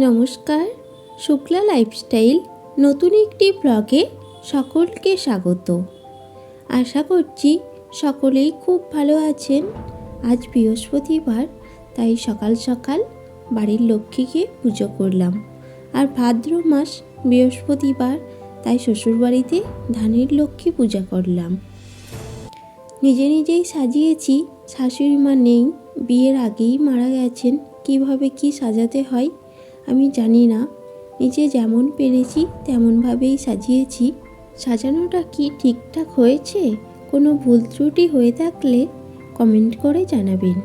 নমস্কার। শুক্লা লাইফস্টাইল নতুন একটি ব্লগে সকলকে স্বাগত। আশা করছি সকলেই খুব ভালো আছেন। আজ বৃহস্পতিবার, তাই সকাল সকাল বাড়ির লক্ষ্মীকে পুজো করলাম। আর ভাদ্র মাস বৃহস্পতিবার, তাই শ্বশুরবাড়িতে ধানের লক্ষ্মী পূজা করলাম। নিজে নিজেই সাজিয়েছি, শাশুড়ি মা নেই, বিয়ের আগেই মারা গেছেন, কীভাবে কি সাজাতে হয় আমি জানি না। নিজে যেমন পেরেছি, তেমনভাবেই সাজিয়েছি। সাজানোটা কি ঠিকঠাক হয়েছে? কোনো ভুল ত্রুটি হয়ে থাকলে কমেন্ট করে জানাবেন।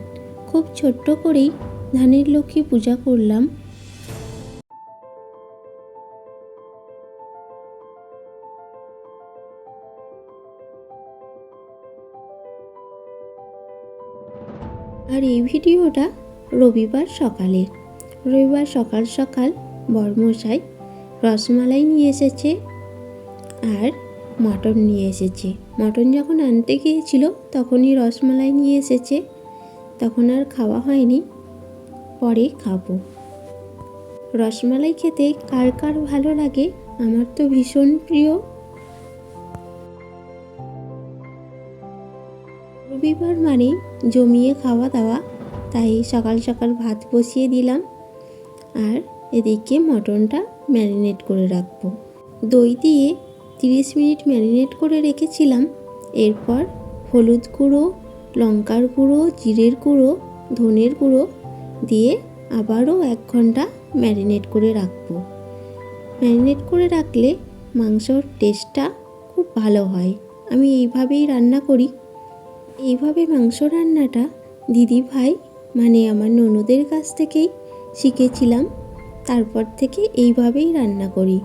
খুব ছোট্ট করেই ধানের লক্ষ্মী পূজা করলাম। আর এই ভিডিওটা রবিবার সকালে। রবিবার সকাল সকাল বরমশাই রসমালাই নিয়ে এসেছে আর মটন নিয়ে এসেছে। মটন যখন আনতে গিয়েছিল তখনই রসমালাই নিয়ে এসেছে। তখন আর খাওয়া হয়নি, পরে খাব। রসমালাই খেতে কার কার ভালো লাগে আমার তো ভীষণ প্রিয়। রবিবার মানে জমিয়ে খাওয়া দাওয়া, তাই সকাল সকাল ভাত বসিয়ে দিলাম। আর এদিকে মটনটা ম্যারিনেট করে রাখব। দই দিয়ে তিরিশ মিনিট ম্যারিনেট করে রেখেছিলাম। এরপর হলুদ গুঁড়ো, লঙ্কার গুঁড়ো, জিরের গুঁড়ো, ধনের গুঁড়ো দিয়ে আবারও এক ঘণ্টা ম্যারিনেট করে রাখব। ম্যারিনেট করে রাখলে মাংসর টেস্টটা খুব ভালো হয়। আমি এইভাবেই রান্না করি। এইভাবে মাংস রান্নাটা দিদি ভাই মানে আমার ননদের কাছ থেকেই শিখেছিলাম, তারপর থেকে এইভাবেই রান্না করি।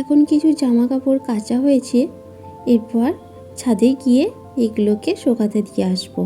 এখন কিছু জামা কাপড় কাচা হয়েছে, এরপর ছাদে গিয়ে এগুলোকে শোকাতে দিয়ে আসব।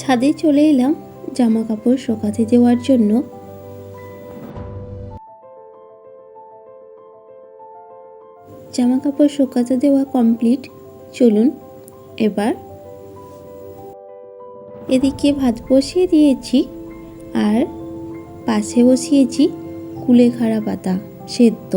ছাদে চলে এলাম জামা কাপড় শোকাতে দেওয়ার জন্য। জামা কাপড় শোকাতে দেওয়া কমপ্লিট, চলুন এবার। এদিকে ভাত বসিয়ে দিয়েছি আর পাশে বসিয়েছি কুলেখাড়া পাতা সেদ্ধ।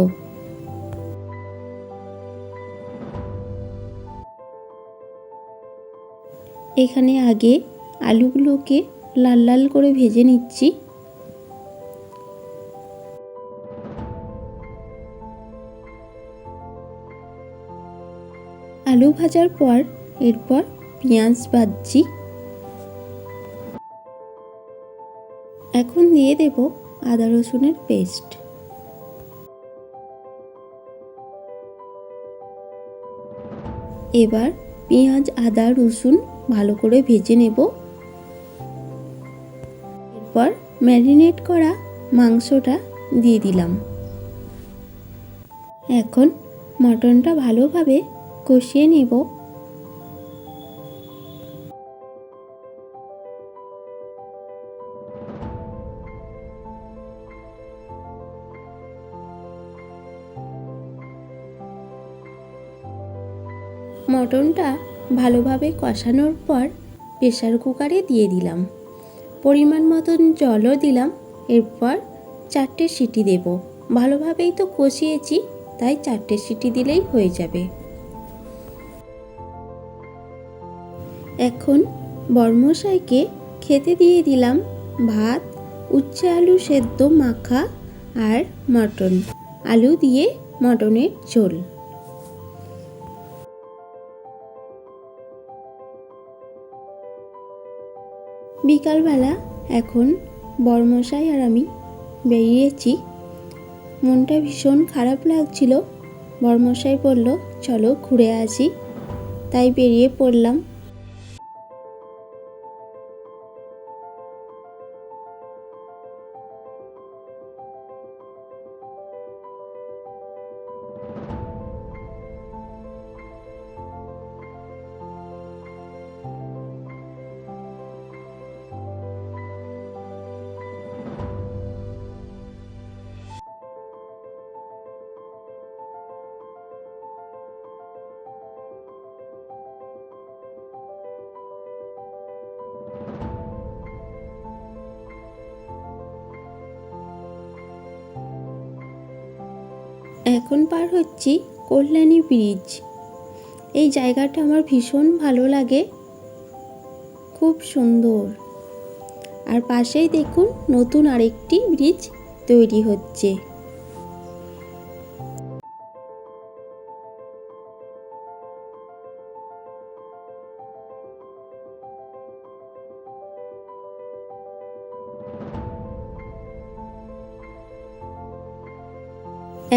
এখানে আগে আলুগুলোকে লাল লাল করে ভেজে নিচ্ছি। আলু ভাজার পর এরপর পেঁয়াজ ভাজছি এখন দিয়ে দেব আদা রসুনের পেস্ট। এবার পেঁয়াজ, আদা, রসুন ভালো করে ভেজে নেব। এরপর ম্যারিনেট করা মাংসটা দিয়ে দিলাম। এখন মটনটা ভালোভাবে কষিয়ে নেব। মটনটা ভালোভাবে কষানোর পর প্রেশার কুকারে দিয়ে দিলাম। পরিমাণ মতন জলও দিলাম, এরপর চারটে সিটি দেব। ভালোভাবেই তো কষিয়েছি, তাই চারটে সিটি দিলেই হয়ে যাবে। এখন বর্মশাইকে খেতে দিয়ে দিলাম ভাত, উচ্ছে আলু সেদ্ধ, মাখা আর মটন। আলু দিয়ে মটনের ঝোল। বিকালবেলা এখন বর্মশাই আর আমি বেরিয়েছি। মনটা ভীষণ খারাপ লাগছিল। বর্মশাই বলল, চলো ঘুরে আসি। তাই বেরিয়ে পড়লাম। এখন পার হচ্ছি কল্যাণী ব্রিজ এই জায়গাটা আমার ভীষণ ভালো লাগে। খুব সুন্দর। আর পাশেই দেখুন নতুন আরেকটি ব্রিজ তৈরি হচ্ছে।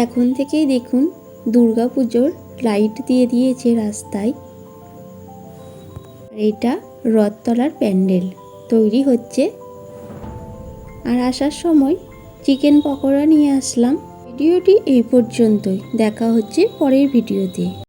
এখন থেকেই দেখুন দুর্গাপুজোর লাইট দিয়ে দিয়েছে রাস্তায়। এটা রথতলার প্যান্ডেল, তৈরি হচ্ছে। আর আসার সময় চিকেন পকোড়া নিয়ে আসলাম। ভিডিওটি এই পর্যন্তই, দেখা হচ্ছে পরের ভিডিওতে।